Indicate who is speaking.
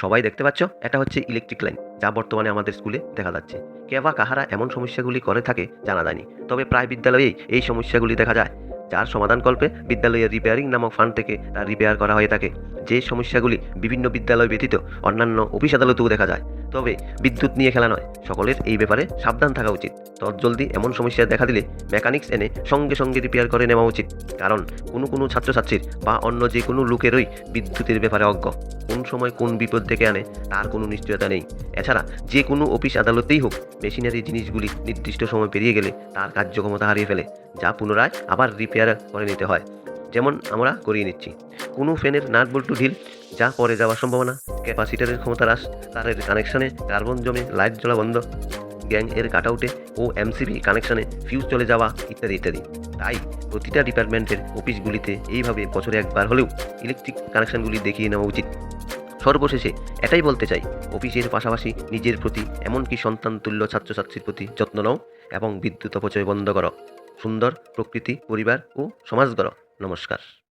Speaker 1: সবাই দেখতে পাচ্ছ? এটা হচ্ছে ইলেকট্রিক লাইন যা বর্তমানে আমাদের স্কুলে দেখা যাচ্ছে। কে বা কাহারা এমন সমস্যাগুলি করে থাকে, জানা যায়নি। তবে প্রায় বিদ্যালয়েই এই সমস্যাগুলি দেখা যায়। যার সমাধানকল্পে বিদ্যালয়ের রিপেয়ারিং নামক ফান্ড থেকে তা রিপেয়ার করা হয়ে থাকে। যে সমস্যাগুলি বিভিন্ন বিদ্যালয় ব্যতীত অন্যান্য অফিস আদালতেও দেখা যায়। তবে বিদ্যুৎ নিয়ে খেলা নয়। সকলের এই ব্যাপারে সাবধান থাকা উচিত। তৎজলদি এমন সমস্যা দেখা দিলে মেকানিক্স এনে সঙ্গে সঙ্গে রিপেয়ার করে নেওয়া উচিত। কারণ কোনো কোনো ছাত্রছাত্রীর বা অন্য যে কোনো লোকেরই বিদ্যুতের ব্যাপারে অজ্ঞ। কোন সময় কোন বিপদ ডেকে আনে তার কোনো নিশ্চয়তা নেই। এছাড়া যে কোনো অফিস আদালতেই হোক, মেশিনারি জিনিসগুলি নির্দিষ্ট সময় পেরিয়ে গেলে তার কার্যক্ষমতা হারিয়ে ফেলে, যা পুনরায় আবার রিপেয়ার করে নিতে হয়। যেমন আমরা করিয়ে নিচ্ছি। কোনো ফ্যানের নাট বল্টু ঢিল যা পরে যাওয়ার সম্ভাবনা। ক্যাপাসিটারের ক্ষমতা হ্রাস, তারের কানেকশনে কার্বন জমে লাইট জ্বলা বন্ধ, গ্যাং এর কাটআউটে ও এমসিবি কানেকশনে ফিউজ চলে যাওয়া ইত্যাদি ইত্যাদি। তাই প্রতিটা ডিপার্টমেন্টের অফিসগুলিতে এইভাবে বছরে একবার হলেও ইলেকট্রিক কানেকশনগুলি দেখিয়ে নেওয়া উচিত। সর্বশেষে এটাই বলতে চাই, অফিসের পাশাপাশি নিজের প্রতি এমনকি সন্তান তুল্য ছাত্রছাত্রীর প্রতি যত্ন নাও এবং বিদ্যুৎ অপচয় বন্ধ করো। সুন্দর প্রকৃতি, পরিবার ও সমাজ গড়ো। নমস্কার।